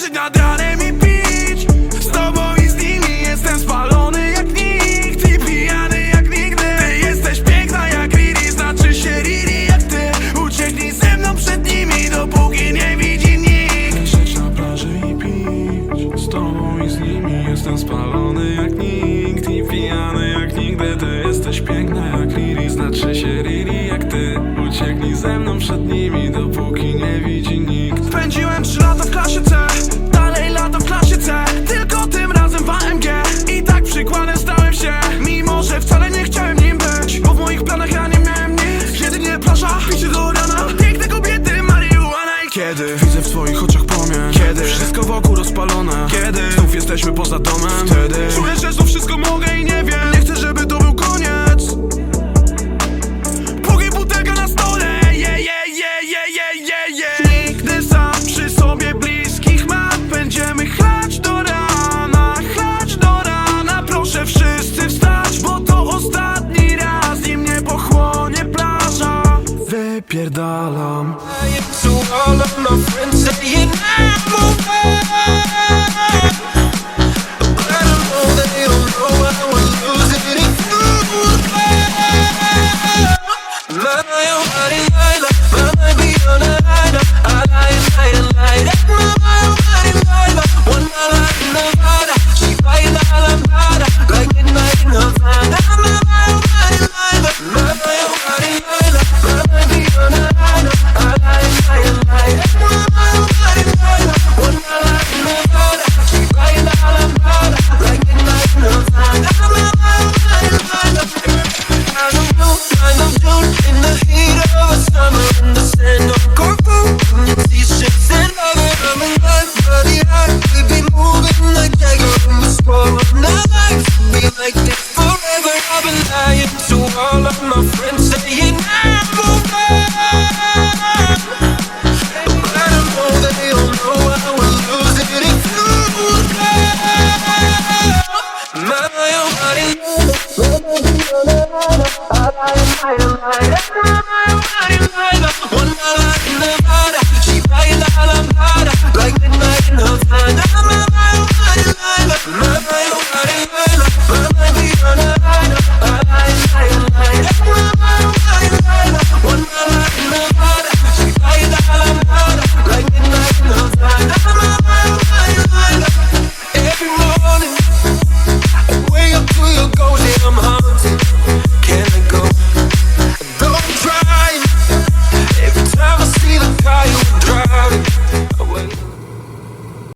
leżeć nad ranem i pić. Z tobą i z nimi jestem spalony jak nikt I pijany jak nigdy. Ty jesteś piękna jak Riri, znaczy się Riri jak ty. Ucieknij ze mną przed nimi, dopóki nie widzi nikt. Leżeć na plaży i pić. Z tobą i z nimi jestem spalony jak nikt I pijany jak nigdy. Ty jesteś piękna jak Riri, znaczy się Riri jak ty. Ucieknij ze mną przed nimi, dopóki nie kiedy Widzę w twoich oczach płomień. Kiedy? Wszystko wokół rozpalone. Kiedy? Znów jesteśmy poza domem. Wtedy? Czuję, że znów wszystko mogę i nie wypierdalam. Every morning